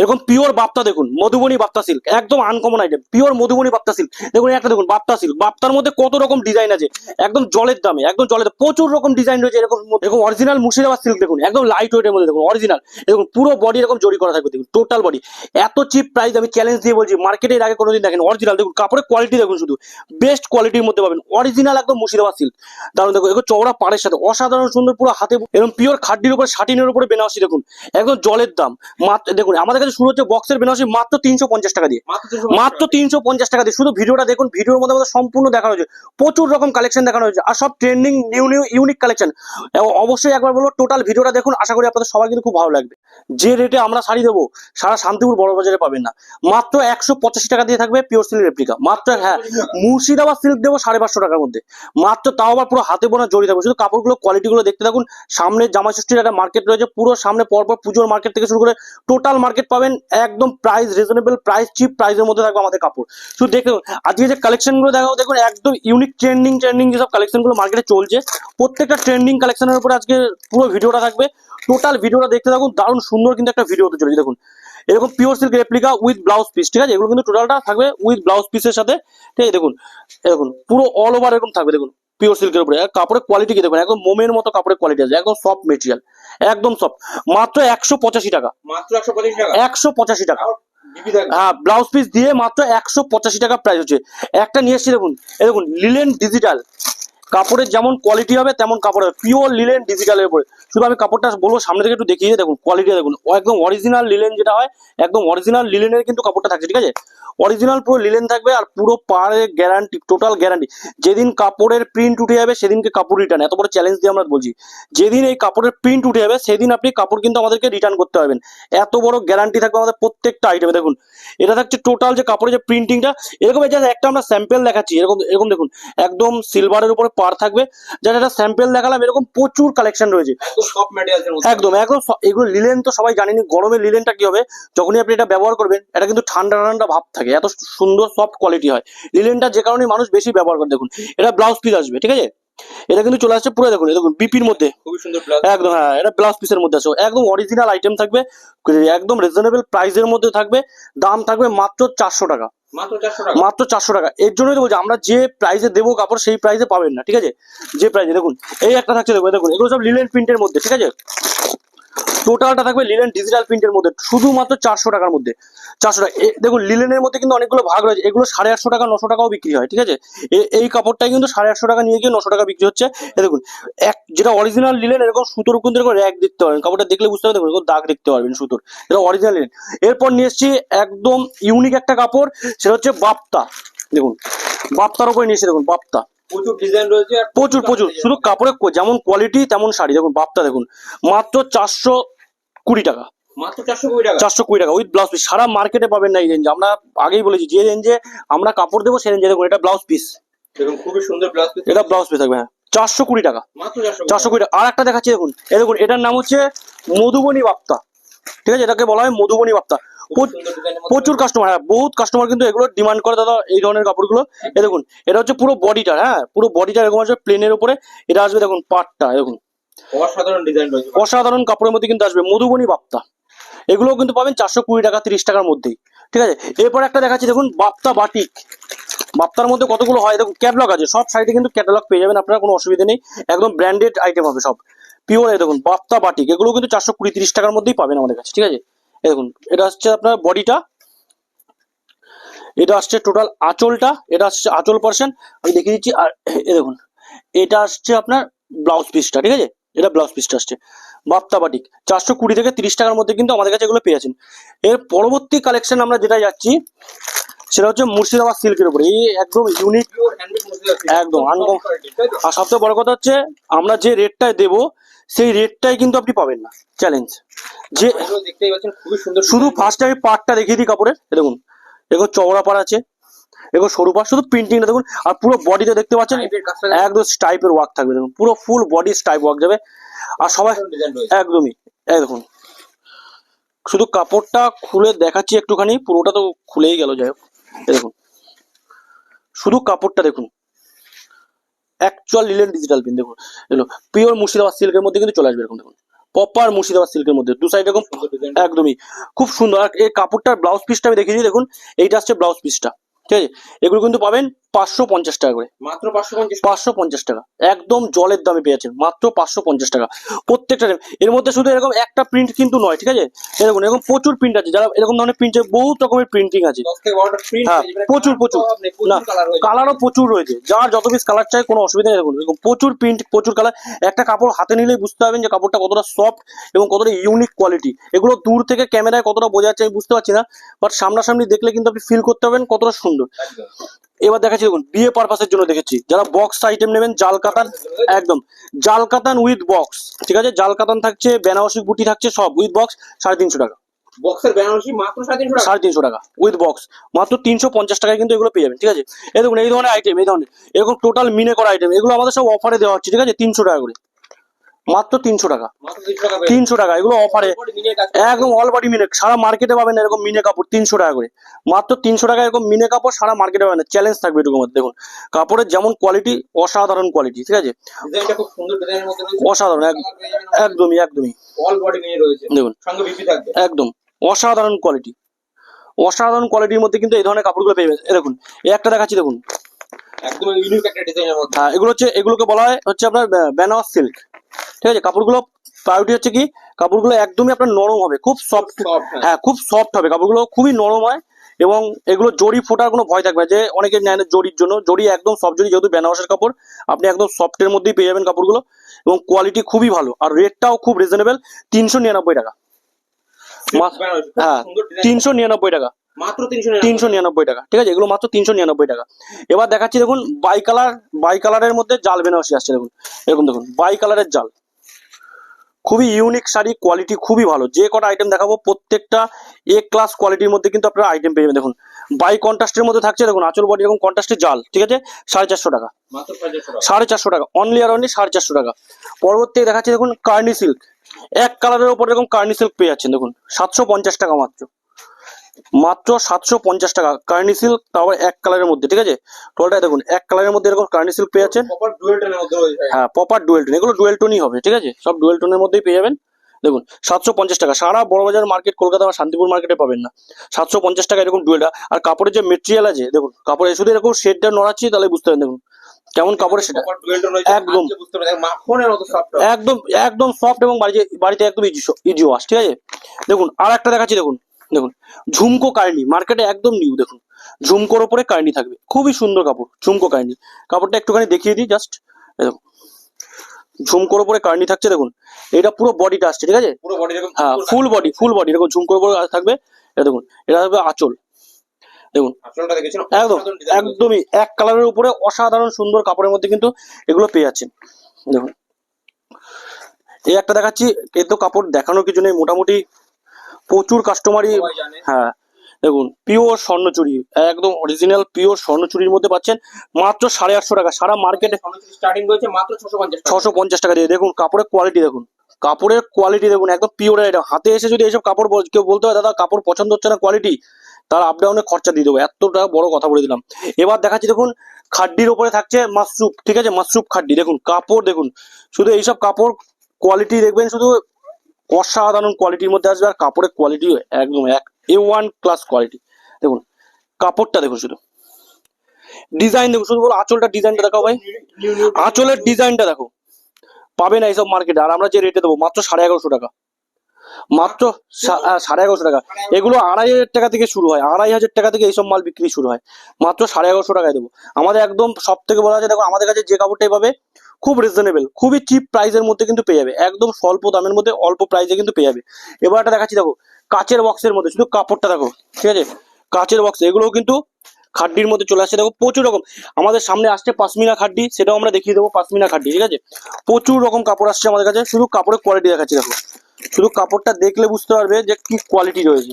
এরকম পিওর বাপ্তা দেখুন, মধুবনী বাপ্তা সিল্ক একদম আনকমন আইটেম পিওর মধুবনী বাপ্তা সিল্ক দেখুন একটা দেখুন, বাপ্তা সিল্ক বাপ্তার মধ্যে কত রকম ডিজাইন আছে, একদম জলের দামে, একদম জলের। প্রচুর রকম ডিজাইন রয়েছে, এরকম এরকম অরিজিনাল মুর্শিদাবাদ সিল্ক দেখুন, একদম লাইট ওয়েটের মধ্যে দেখুন অরিজিনাল দেখুন, পুরো বডি এরকম জড়ি করা থাকবে, দেখুন টোটাল বডি এত চিপ প্রাইস আমি চ্যালেঞ্জ দিয়ে বলছি মার্কেটে এর আগে কোনোদিন দেখেন অরিজিনাল দেখুন, কাপড়ের কোয়ালিটি দেখুন শুধু বেস্ট কোয়ালিটির মধ্যে পাবেন অরিজিনাল একদম মুর্শিদাবাদ সিল্ক দারুণ দেখুন, এগুলো চওড়া পাড়ের সাথে, অসাধারণ সুন্দর পুরো হাতে, এরকম পিওর খাড্ডির উপরে, শাটিনের উপরে বেনারসি দেখুন, একদম জলের দাম। মাত্র দেখুন, আমাদের কাছে শুরু হচ্ছে বক্সের বেনারসি মাত্র তিনশো পঞ্চাশ টাকা দিয়ে। মাত্র তিনশো পঞ্চাশ টাকা। দিয়ে। শুধু ভিডিওটা দেখুন ভিডিওর মধ্যে আমাদের সম্পূর্ণ দেখানো হয়েছে। প্রচুর রকম কালেকশন দেখানো হয়েছে। আর সব trending new new unique collection অবশ্যই একবার বলব টোটাল ভিডিওটা দেখুন আশা করি আপনাদের সবার কিন্তু খুব ভালো লাগবে। যে রেটে আমরা শাড়ি দেবো সারা শান্তিপুর বড় বাজারে পাবেন না। মাত্র একশো পঁচাশি টাকা দিয়ে থাকবে পিওর সিল্ক রেপ্লিকা মাত্র হ্যাঁ মুর্শিদাবাদ সিল্ক দেবো সাড়ে পাঁচশো টাকার মধ্যে। মাত্র তাও আবার পুরো হাতে বোনা জড়িয়ে থাকবে। শুধু কাপড়গুলো কোয়ালিটিগুলো দেখতে থাকুন। সামনে জামা ষষ্ঠীর একটা মার্কেট রয়েছে। পুরো সামনে পরপর পুজোর মার্কেট থেকে শুরু করে টোটাল মার্কেট পাবেন একদম প্রাইস রিজনেবল প্রাইস চিপ প্রাইসের মধ্যে থাকবে আমাদের কাপড়। শুধু দেখুন, আজকে যে কালেকশনগুলো দেখাবো, দেখুন একদম ইউনিক ট্রেন্ডিং ট্রেন্ডিং যেসব কালেকশনগুলো মার্কেটে চলছে, প্রত্যেকটা ট্রেন্ডিং কালেকশনের উপরে আজকে পুরো ভিডিওটা থাকবে। টোটাল ভিডিওটা দেখতে থাকুন, দারুণ সুন্দর কিন্তু একটা ভিডিও হতে চলেছে। দেখুন, এরকম pure silk replica with blouse piece ঠিক আছে? এগুলো কিন্তু টোটালটা থাকবে উইথ ব্লাউজ পিসের সাথে। ঠিক আছে, দেখুন দেখুন, পুরো অল ওভার এরকম থাকবে, দেখুন। পিওর সিল্কের উপরে। কাপড়ের কোয়ালিটি কি দেখবেন? একদম মোমের মতো কাপড়ের কোয়ালিটি আছে একদম সফট মেটেরিয়াল একদম সফট মাত্র একশো পঁচাশি টাকা। মাত্র একশো পঁচাশি টাকা? একশো পঁচাশি টাকা। হ্যাঁ ব্লাউজ পিস দিয়ে মাত্র একশো পঁচাশি টাকা প্রাইস হচ্ছে। একটা নিয়ে এসছি দেখুন দেখুন লিলেন ডিজিটাল কাপড়ের যেমন কোয়ালিটি হবে, তেমন কাপড় হবে। পিওর লিলেন ডিজিটালের উপরে। শুধু আমি কাপড়টা বলব, সামনে থেকে একটু দেখিয়ে দেখুন কোয়ালিটি দেখুন। একদম অরিজিনাল লিলেন যেটা হয়, একদম অরিজিনাল লিলেনের কিন্তু কাপড়টা থাকছে, ঠিক আছে? অরিজিনাল পুরো লিলেন থাকবে আর পুরো পাড়ে গ্যারান্টি টোটাল গ্যারান্টি যেদিন কাপড়ের প্রিন্ট উঠে যাবে, সেদিনকে কাপড় রিটার্ন এত বড় চ্যালেঞ্জ দিয়ে আমরা বলছি। যেদিন এই কাপড়ের প্রিন্ট উঠে যাবে, সেদিন আপনি কাপড় কিন্তু আমাদেরকে রিটার্ন করতে পারবেন। এত বড় গ্যারান্টি থাকবে আমাদের প্রত্যেকটা আইটেমে দেখুন। এটা থাকছে টোটাল যে কাপড়ের যে প্রিন্টিংটা এরকম একটা আমরা স্যাম্পেল দেখাচ্ছি। এরকম এরকম দেখুন, একদম সিলভারের উপরে পার থাকবে। যার একটা স্যাম্পেল দেখালাম এরকম প্রচুর কালেকশন রয়েছে। একদম একদম একদম এগুলো লিলেন তো সবাই জানেনি গরমের লিলেনটা কি হবে? যখনই আপনি এটা ব্যবহার করবেন এটা কিন্তু ঠান্ডা ঠান্ডা ভাব থাকে। এত সুন্দর সফট কোয়ালিটি হয়। লিলেনটা যে কারণে মানুষ বেশি ব্যবহার করে দেখুন। এটা ব্লাউজ পিস আসবে ঠিক আছে? এটা কিন্তু চলে আসছে পুরো দেখুন এই দেখুন বিপির মধ্যে। খুবই সুন্দর ব্লাউজ একদম হ্যাঁ এটা ব্লাউজ পিসের মধ্যে আছে। একদম অরিজিনাল আইটেম থাকবে একদম রিজনেবল প্রাইসের মধ্যে থাকবে দাম থাকবে মাত্র চারশো টাকা। মাত্র চারশো টাকা? মাত্র চারশো টাকা। এর জন্যই তো বলছি আমরা যে প্রাইসে দেবো কাপড় সেই প্রাইসে পাবেন না ঠিক আছে? যে প্রাইসে দেখুন এই একটা থাকছে দেখুন দেখুন এগুলো সব লিলেন প্রিন্টের মধ্যে ঠিক আছে? টোটালটা থাকবে লিলেন ডিজিটাল প্রিন্টের মধ্যে, শুধুমাত্র চারশো টাকার মধ্যে। চারশো টাকা। দেখুন লিলেনের মধ্যে কিন্তু অনেকগুলো ভাগ রয়েছে। এগুলো সাড়ে আটশো টাকা, নশো টাকাও বিক্রি হয়, ঠিক আছে? এই কাপড়টাই কিন্তু সাড়ে আটশো টাকা নিয়ে গিয়ে নশো টাকা বিক্রি হচ্ছে। দেখুন, এক, যেটা অরিজিনাল লিলেন এরকম সুতোর কিন্তু এরকম র্যাক দেখতে পারবেন কাপড়টা দেখলে বুঝতে পারবেন এরকম দাগ দেখতে পারবেন সুতোর। এটা অরিজিনাল লিলেন এরপর নিয়ে এসেছি একদম ইউনিক একটা কাপড়, সেটা হচ্ছে বাপ্তা। দেখুন, বাপ্তার উপরে নিয়ে এসে দেখুন, বাপ্তা। প্রচুর ডিজাইন রয়েছে প্রচুর প্রচুর। শুধু কাপড়ের যেমন কোয়ালিটি তেমন শাড়ি। দেখুন বাপ্তা দেখুন। মাত্র চারশো কুড়ি টাকা। চারশো কুড়ি টাকা? উইথ ব্লাউজ পিস সারা মার্কেটে পাবেন না এই রেঞ্জ আমরা আগেই বলেছি যে রেঞ্জে আমরা কাপড় দেবো সেই রেঞ্জে দেখুন এটা ব্লাউজ পিস দেখুন খুবই সুন্দর ব্লাউজ পিস এটা ব্লাউজ পিস থাকবে হ্যাঁ। চারশো কুড়ি টাকা। চারশো কুড়ি টাকা। আর একটা দেখাচ্ছি দেখুন। এই দেখুন এটার নাম হচ্ছে মধুবনী বাপ্তা। ঠিক আছে এটাকে বলা হয় মধুবনী বাপ্তা। প্রচুর কাস্টমার হ্যাঁ বহুত কাস্টমার কিন্তু এগুলো ডিমান্ড করে দাদা এই ধরনের কাপড়গুলো। এই দেখুন এটা হচ্ছে পুরো বডিটা হ্যাঁ পুরো বডিটা এরকম আসবে প্লেনের উপরে এটা আসবে দেখুন পাটটা দেখুন। অসাধারণ ডিজাইন রয়েছে। অসাধারণ কাপড়ের মধ্যে কিন্তু আসবে মধুবনী বাপ্তা। এগুলো কিন্তু পাবেন চারশো কুড়ি টাকা তিরিশ টাকার মধ্যেই। ঠিক আছে? এরপর একটা দেখাচ্ছি দেখুন বাপ্তা বাটিক বাপ্তার মধ্যে কতগুলো হয় দেখুন ক্যাটালগ আছে সব সাইডে কিন্তু ক্যাটালগ পেয়ে যাবেন আপনার কোনো অসুবিধা নেই। একদম ব্র্যান্ডেড আইটেম হবে সব। পিওর দেখুন বাপ্তা বাটিক এগুলো কিন্তু চারশো কুড়ি তিরিশ টাকার মধ্যেই পাবেন আমাদের কাছে ঠিক আছে? দেখুন এটা হচ্ছে আপনার বডিটা। এটা আসছে টোটাল আঁচলটা এটা আসছে আঁচল পার্সেন আমি দেখিয়ে দিচ্ছি আর এ দেখুন এটা আসছে আপনার ব্লাউজ পিসটা ঠিক আছে? এটা ব্লাউজ পিসটা আসছে। বাপ্তা বাটিক চারশো কুড়ি থেকে তিরিশ টাকার মধ্যে কিন্তু আমাদের কাছে এগুলো পেয়ে আছেন এর পরবর্তী কালেকশন আমরা যেটা যাচ্ছি সেটা হচ্ছে মুর্শিদাবাদ সিল্কের উপরে। এই একদম ইউনিক একদম, আনকম- আর সবচেয়ে বড় কথা হচ্ছে আমরা যে রেটটায় দেবো সেই রেটটাই কিন্তু আপনি পাবেন না। চ্যালেঞ্জ যে দেখতেই পাচ্ছেন খুবই সুন্দর শুধু ফার্স্টে আমি পাটটা দেখিয়ে দিই কাপড়ের। দেখুন এগুলো চওড়া পাড় আছে এগুলো সরু পাড় শুধু প্রিন্টিংটা দেখুন আর পুরো বডিতে দেখতে পাচ্ছেন একদম স্টাইপের ওয়ার্ক থাকবে দেখুন পুরো ফুল বডি স্টাইপ ওয়ার্ক যাবে। আর সবাই একদমই এই দেখুন। শুধু কাপড়টা খুলে দেখাচ্ছি একটুখানি পুরোটা তো খুলেই গেল যাই হোক। দেখুন শুধু কাপড়টা দেখুন। অ্যাকচুয়াল লিলেন ডিজিটাল পিন দেখুন। এগুলো পিওর মুর্শিদাবাদ সিল্কের মধ্যে কিন্তু চলে আসবে এরকম দেখুন। প্রপার মুর্শিদাবাদ সিল্কের মধ্যে দু সাইড এরকম একদমই। খুব সুন্দর আর এই কাপড়টার ব্লাউজ পিসটা আমি দেখিয়েছি দেখুন এইটা হচ্ছে ব্লাউজ পিসটা ঠিক আছে? এগুলো কিন্তু পাবেন পাঁচশো পঞ্চাশ টাকা করে। মাত্র পাঁচশো পঞ্চাশ পাঁচশো পঞ্চাশ টাকা। একদম জলের দামে পেয়েছেন মাত্র পাঁচশো পঞ্চাশ টাকা। প্রত্যেকটা এর মধ্যে শুধু এরকম একটা প্রিন্ট কিন্তু নয় ঠিক আছে? এরকম এরকম প্রচুর প্রিন্ট আছে। যারা এরকম ধরনের প্রিন্ট বহুত রকমের প্রিন্টিং আছে। হ্যাঁ, প্রচুর, প্রচুর। না, কালারও প্রচুর রয়েছে। যার যত পিস কালার চাই কোনো অসুবিধা নেই। এরকম প্রচুর প্রিন্ট প্রচুর কালার একটা কাপড় হাতে নিলেই বুঝতে পারবেন যে কাপড়টা কতটা সফট এবং কতটা ইউনিক কোয়ালিটি এগুলো দূর থেকে ক্যামেরায় কতটা বোঝা যাচ্ছে আমি বুঝতে পারছি না। বাট সামনাসামনি দেখলে কিন্তু আপনি ফিল করতে পারবেন কতটা সুন্দর। একদম। এবার দেখাচ্ছি দেখুন বিয়ে পারপাসের জন্য দেখেছি। যারা বক্স আইটেম নেবেন জাল কাতান একদম। জাল কাতান উইথ বক্স ঠিক আছে? জাল কাতান থাকছে বেনারসি বুটি থাকছে সব উইথ বক্স সাড়ে তিনশো টাকা। বক্সের বেনারসি মাত্র সাড়ে তিনশো টাকা? সাড়ে তিনশো টাকা উইথ বক্স মাত্র তিনশো পঞ্চাশ টাকায় কিন্তু এগুলো পেয়ে যাবেন ঠিক আছে? এই দেখুন এই ধরনের আইটেম এই ধরনের এরকম টোটাল মিনে করা আইটেম এগুলো আমাদের সব অফারে দেওয়া হচ্ছে ঠিক আছে? তিনশো টাকা করে। মাত্র তিনশো টাকা। তিনশো টাকা এগুলো অফারে একদম অল বডি মিনে সারা মার্কেটে পাবেন এরকম মিনে কাপড় তিনশো টাকা করে। মাত্র তিনশো টাকা এরকম মিনে কাপড় সারা মার্কেটে পাবেন। চ্যালেঞ্জ থাকবে মধ্যে দেখুন। কাপড়ের যেমন কোয়ালিটি অসাধারণ কোয়ালিটি ঠিক আছে? অসাধারণ একদমই একদমই। দেখুন। একদম। অসাধারণ কোয়ালিটি অসাধারণ কোয়ালিটির মধ্যে কিন্তু এই ধরনের কাপড়গুলো পেয়ে এই দেখুন একটা দেখাচ্ছি দেখুন। হ্যাঁ এগুলো হচ্ছে এগুলোকে বলা হয় হচ্ছে আপনার বেনারস সিল্ক ঠিক আছে? কাপড়গুলো প্রায়োরিটি হচ্ছে কি? কাপড়গুলো একদমই আপনার নরম হবে। খুব সফট সফট হ্যাঁ। খুব সফট হবে। কাপড়গুলো খুবই নরম হয় এবং এগুলো জড়ি ফোটার কোনো ভয় থাকবে যে অনেকে নেয় না জড়ির জন্য। জড়ি একদম সফট জড়ি যেহেতু বেনারসের কাপড় আপনি একদম সফটের মধ্যেই পেয়ে যাবেন কাপড়গুলো এবং কোয়ালিটি খুবই ভালো। আর রেটটাও খুব রিজনেবল তিনশো নিরানব্বই টাকা। হ্যাঁ তিনশো নিরানব্বই টাকা। মাত্র তিনশো তিনশো নিরানব্বই টাকা ঠিক আছে? এগুলো মাত্র তিনশো নিরানব্বই টাকা। এবার দেখাচ্ছি দেখুন বাই কালার বাই কালারের মধ্যে জাল বেনারসি আসছে দেখুন। এরকম দেখুন বাই কালারের জাল। খুবই ইউনিক শাড়ি কোয়ালিটি খুবই ভালো। যে কটা আইটেম দেখাবো প্রত্যেকটা এ ক্লাস কোয়ালিটির মধ্যে কিন্তু আপনারা আইটেম পেয়ে যাবেন। দেখুন বাই কন্ট্রাস্টের মধ্যে থাকছে দেখুন আঁচল বডি এরকম কন্ট্রাস্টের জাল ঠিক আছে? সাড়ে চারশো টাকা। সাড়ে চারশো টাকা। অনলি আর অনলি সাড়ে চারশো টাকা। পরবর্তী দেখাচ্ছি দেখুন কার্নি সিল্ক এক কালারের উপর এরকম কার্নি সিল্ক পেয়ে যাচ্ছেন দেখুন সাতশো পঞ্চাশ টাকা মাত্র। মাত্র সাতশো পঞ্চাশ টাকা। কার্নি সিল্ক এক কালারের মধ্যে ঠিক আছে? টোটালটাই দেখুন এক কালারের মধ্যে এরকম কার্নি সিল্ক পেয়ে যাচ্ছেন। হ্যাঁ প্রপার ডুয়েল টোন এগুলো ডুয়েল টোনই হবে ঠিক আছে? সব ডুয়েল টোনের মধ্যেই পেয়ে যাবেন। দেখুন সাতশো পঞ্চাশ টাকা। সারা বড়বাজার মার্কেট কলকাতা বা শান্তিপুর মার্কেটে পাবেন না। সাতশো পঞ্চাশ টাকা এরকম ডুয়েলটা আর কাপড়ের যে মেটেরিয়াল আছে দেখুন কাপড়ে শুধু এরকম শেডটা নড়াচ্ছি তাহলে বুঝতে পারেন দেখুন কেমন কাপড়ের সেটা। রয়েছে একদম। একদম একদম সফট এবং বাড়িতে বাড়িতে একদম ইজি ইজি ওয়াশ ঠিক আছে? দেখুন আর একটা দেখাচ্ছি দেখুন। দেখুন ঝুমকো কার্নি মার্কেটে একদম নিউ দেখুন। ঝুমকোর ওপরে কার্নি থাকবে। খুবই সুন্দর কাপড় ঝুমকো কার্নি। কাপড়টা একটুখানি দেখিয়ে দিই জাস্ট দেখুন। ঝুমকোর ওপরে কার্নি থাকছে দেখুন। এটা পুরো বডিটা আসছে ঠিক আছে? পুরো বডি হ্যাঁ ফুল বডি ফুল বডি এরকম ঝুমকোর ওপরে থাকবে। এটা দেখুন এটা থাকবে আঁচল। দেখুন একদম। একদমই এক কালারের উপরে অসাধারণ সুন্দর কাপড়ের মধ্যে কিন্তু এগুলো পেয়ে যাচ্ছেন। দেখুন এই একটা দেখাচ্ছি এর তো কাপড় দেখানোর কিছু নেই মোটামুটি প্রচুর কাস্টমারই হ্যাঁ দেখুন পিওর স্বর্ণচুরি একদম অরিজিনাল পিওর স্বর্ণচুরির মধ্যে পাচ্ছেন মাত্র সাড়ে আটশো টাকা। সারা মার্কেটে স্টার্টিং রয়েছে মাত্র ছশো পঞ্চাশ টাকা। ছশো পঞ্চাশ টাকা দিয়ে। দেখুন কাপড়ের কোয়ালিটি দেখুন কাপড়ের কোয়ালিটি দেখুন একদম পিওর আইটেম হাতে এসে যদি এইসব কাপড় কেউ বলতে হয় দাদা কাপড় পছন্দ হচ্ছে না কোয়ালিটি তার আপ ডাউনে খরচা দিয়ে দেবো। এতটা বড় কথা বলে দিলাম। এবার দেখাচ্ছি দেখুন খাড্ডির ওপরে থাকছে মাসরুপ ঠিক আছে? মাসরুপ খাড্ডি। দেখুন কাপড় দেখুন শুধু এইসব কাপড় কোয়ালিটি দেখবেন শুধু অসাধারণ কোয়ালিটির মধ্যে আসবে আর কাপড়ের কোয়ালিটি একদম এক এ ওয়ান ক্লাস কোয়ালিটি দেখুন, কাপড়টা দেখুন শুধু। ডিজাইন দেখুন, শুধু বলো আঁচলটা ডিজাইনটা দেখো ভাই। আঁচলের ডিজাইনটা দেখো। পাবে না এইসব মার্কেটে আর আমরা যে রেটে দেবো, মাত্র সাড়ে এগারোশো টাকা। মাত্র সাড়ে এগারোশো টাকা। এগুলো আড়াই হাজার টাকা থেকে শুরু হয়। আড়াই হাজার টাকা থেকে এইসব মাল বিক্রি শুরু হয়। মাত্র সাড়ে এগারোশো টাকায় দেবো। আমাদের একদম সব থেকে বলা আছে দেখো, আমাদের কাছে যে কাপড়টাই পাবে খুব রিজনেবল খুবই চিপ প্রাইসের মধ্যে কিন্তু পেয়ে যাবে। একদম স্বল্প দামের মধ্যে অল্প প্রাইসে কিন্তু পেয়ে যাবে। এবার একটা দেখাচ্ছি, দেখো, কাচের বক্সের মধ্যে, শুধু কাপড়টা দেখো, ঠিক আছে? কাচের বক্স এগুলোও কিন্তু খাড্ডির মধ্যে চলে আসছে। দেখো, প্রচুর রকম, আমাদের সামনে আসছে পাশমিনা খাড্ডি, সেটাও আমরা দেখিয়ে দেবো, পাশমিনা খাড্ডি, ঠিক আছে? প্রচুর রকম কাপড় আসছে আমাদের কাছে, শুধু কাপড়ের কোয়ালিটি দেখাচ্ছি, দেখো। শুধু কাপড়টা দেখলে বুঝতে পারবে যে কি কোয়ালিটি রয়েছে।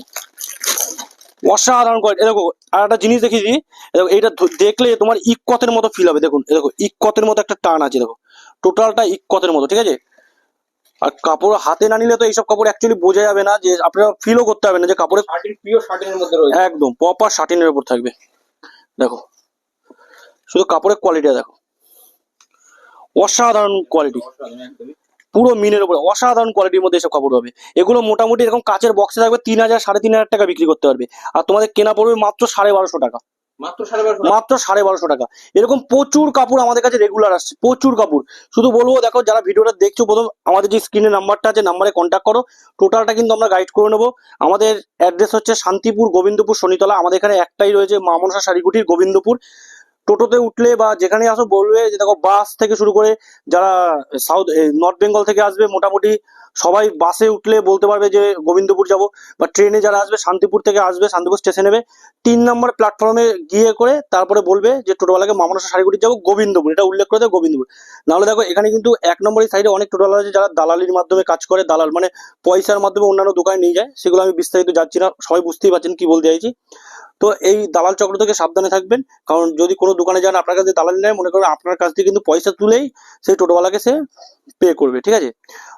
অসাধারণ কোয়ালিটি দেখো আর একটা জিনিস দিই দেখো এইটা দেখলে তোমার ইকতের মতো ফিল হবে। দেখুন দেখো ইকতের মতো একটা টান আছে দেখো। টোটালটা ইকতের মতো ঠিক আছে? আর কাপড় হাতে না নিলে তো এইসব কাপড় অ্যাকচুয়ালি বোঝা যাবে না যে আপনারা ফিলও করতে হবে না যে কাপড়ে শার্টিন পিওর শার্টিনের মধ্যে রয়েছে। একদম প্রপার শার্টিনের উপর থাকবে। দেখো শুধু কাপড়ের কোয়ালিটি দেখো। অসাধারণ কোয়ালিটি পুরো মিনের উপরে অসাধারণ কোয়ালিটির মধ্যে এসব কাপড় হবে এগুলো মোটামুটি এরকম কাচের বক্সে থাকবে তিন হাজার সাড়ে তিন হাজার টাকা বিক্রি করতে পারবে। আর তোমাদের কেনা পড়বে মাত্র সাড়ে বারোশো টাকা। মাত্র সাড়ে বারোশো টাকা? এরকম প্রচুর কাপড় আমাদের কাছে রেগুলার আসছে প্রচুর কাপড়। শুধু বলব দেখো যারা ভিডিওটা দেখছ প্রথম আমাদের যে স্ক্রিনে নাম্বারটা আছে নাম্বারে কন্ট্যাক্ট করো। টোটালটা কিন্তু আমরা গাইড করে নেব। আমাদের অ্যাড্রেস হচ্ছে শান্তিপুর গোবিন্দপুর শনিতলা। আমাদের এখানে একটাই রয়েছে মা মনসা শাড়িকুটির গোবিন্দপুর। টোটোতে উঠলে বা যেখানে আসো বলবে যে দেখো বাস থেকে শুরু করে যারা সাউথ নর্থ বেঙ্গল থেকে আসবে মোটামুটি সবাই বাসে উঠলে বলতে পারবে যে গোবিন্দপুর যাব। বা ট্রেনে যারা আসবে, শান্তিপুর থেকে আসবে, শান্তিপুর স্টেশন নেবে। তিন নম্বর প্ল্যাটফর্মে গিয়ে করে তারপরে বলবে যে টোটোওয়ালাকে মামনসা শাড়িগুড়ি যাব, গোবিন্দপুর। এটা উল্লেখ করে দেয় গোবিন্দপুর। নাহলে দেখো এখানে কিন্তু এক নম্বরের সাইডে অনেক টোটোওয়ালা আছে যারা দালালির মাধ্যমে কাজ করে, দালাল মানে পয়সার মাধ্যমে অন্যান্য দোকানে নিয়ে যায়। সেগুলো আমি বিস্তারিত যাচ্ছি না, সবাই বুঝতেই পারছেন কি বলতে চাইছি। তো এই দালাল চক্র থেকে সাবধানে থাকবেন। কারণ যদি কোনো দোকানে যান, আপনার কাছে দালাল নেয় মনে করেন আপনার কাছ থেকে কিন্তু পয়সা তুলেই সেই টোটোওয়ালাকে সে পে করবে, ঠিক আছে?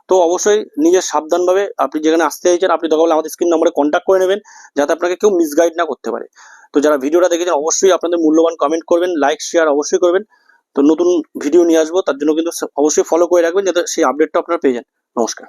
তো অবশ্যই নিজের সাবধানভাবে আপনি যেখানে আসতে চাইছেন, আপনি দরকার আমাদের স্ক্রিন নম্বরে কন্ট্যাক্ট করে নেবেন, যাতে আপনাকে কেউ মিসগাইড না করতে পারে। তো যারা ভিডিওটা দেখেছেন, অবশ্যই আপনাদের মূল্যবান কমেন্ট করবেন লাইক শেয়ার অবশ্যই করবেন। তো নতুন ভিডিও নিয়ে আসব, তার জন্য কিন্তু অবশ্যই ফলো করে রাখবেন, যাতে সেই আপডেটটা আপনারা পেয়ে যান। নমস্কার।